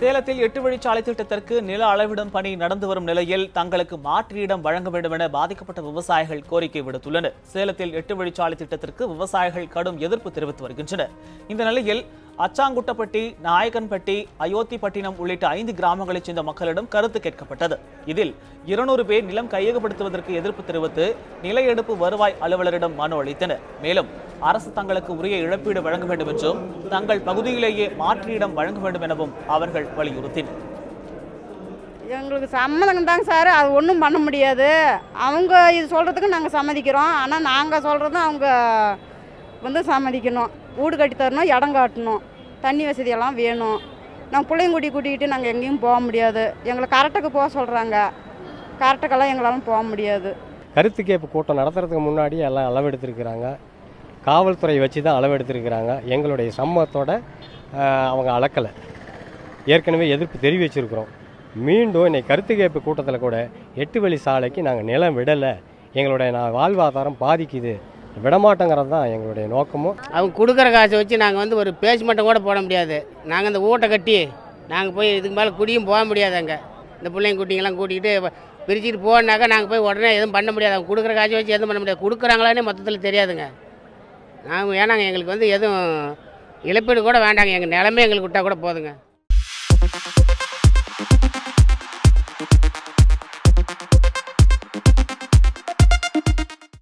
சேலத்தில் எட்டு வழிச்சாலை திட்டத்திற்கு நில அளவிடும் பணி நடந்து வரும் நிலையில் தங்களுக்கு மாற்று இடம் வழங்க வேண்டும் என பாதிக்கப்பட்ட விவசாயிகள் கோரிக்கை விடுத்துள்ளனர். சேலத்தில் எட்டு வழிச்சாலை திட்டத்திற்கு விவசாயிகள் கடும் எதிர்ப்பு தெரிவித்து வருகின்றனர். இந்த நிலையில் அச்சாங்குட்டப்பட்டி நாயக்கன்பட்டி அயோத்திப்பட்டினம் உள்ளிட்ட ஐந்து கிராமங்களைச் சேர்ந்த மக்களிடம் கருத்து கேட்கப்பட்டது. இதில் இருநூறு பேர் நிலம் கையகப்படுத்துவதற்கு எதிர்ப்பு தெரிவித்து நில எடுப்பு வருவாய் அலுவலரிடம் மனு அளித்தனர். மேலும் அரசு தங்களுக்கு உரிய இழப்பீடு வழங்க வேண்டும் என்றும் தங்கள் பகுதியிலேயே மாற்றியிடம் வழங்க வேண்டும் எனவும் அவர்கள் வலியுறுத்தினர். எங்களுக்கு சம்மதம் தாங்க சார். அது ஒன்றும் பண்ண முடியாது. அவங்க இது சொல்கிறதுக்கு நாங்கள் சம்மதிக்கிறோம். ஆனால் நாங்கள் சொல்கிறதும் அவங்க வந்து சம்மதிக்கணும் வீடு கட்டி தரணும் இடம் காட்டணும். தண்ணி வசதியெல்லாம் வேணும். நாங்கள் பிள்ளைங்குடி கூட்டிக்கிட்டு நாங்கள் எங்கேயும் போக முடியாது. எங்களை கரெக்டுக்கு போக சொல்கிறாங்க கரெக்டுக்கெல்லாம் எங்களாலும் போக முடியாது. கருத்து கேட்பு கூட்டம் நடத்துறதுக்கு முன்னாடி எல்லாம் அளவெடுத்திருக்கிறாங்க. காவல்துறை வச்சு தான் அளவெடுத்திருக்கிறாங்க. எங்களுடைய சம்மத்தோட அவங்க அளக்கலை. ஏற்கனவே எதிர்ப்பு தெரிவிச்சிருக்கிறோம் மீண்டும் இன்னைக்கு கருத்து கேட்பு கூட்டத்தில் கூட எட்டு வழி சாலைக்கு நாங்கள் நிலம் விடலை. எங்களுடைய நான் வாழ்வாதாரம் பாதிக்குது. விடமாட்டோங்கிறது தான் எங்களுடைய நோக்கமும் அவங்க கொடுக்குற காசை வச்சு நாங்கள் வந்து ஒரு பேச்சு மட்டும் கூட போட முடியாது. நாங்கள் இந்த ஊட்டை கட்டி நாங்கள் போய் இதுக்கு மேலே குடியும் போக முடியாது அங்கே. இந்த பிள்ளைங்க குட்டிங்கெல்லாம் கூட்டிகிட்டு பிரிச்சுட்டு போனாக்கா நாங்கள் போய் உடனே எதுவும் பண்ண முடியாது. அவங்க கொடுக்குற காசை வச்சு எதுவும் பண்ண முடியாது. கொடுக்குறாங்களானே மொத்தத்தில் தெரியாதுங்க. நாங்கள் ஏன்னாங்க எங்களுக்கு வந்து எதுவும் இழப்பீடு கூட வேண்டாங்க. எங்கள் நிலமே எங்களுக்கு விட்டால் கூட போதுங்க.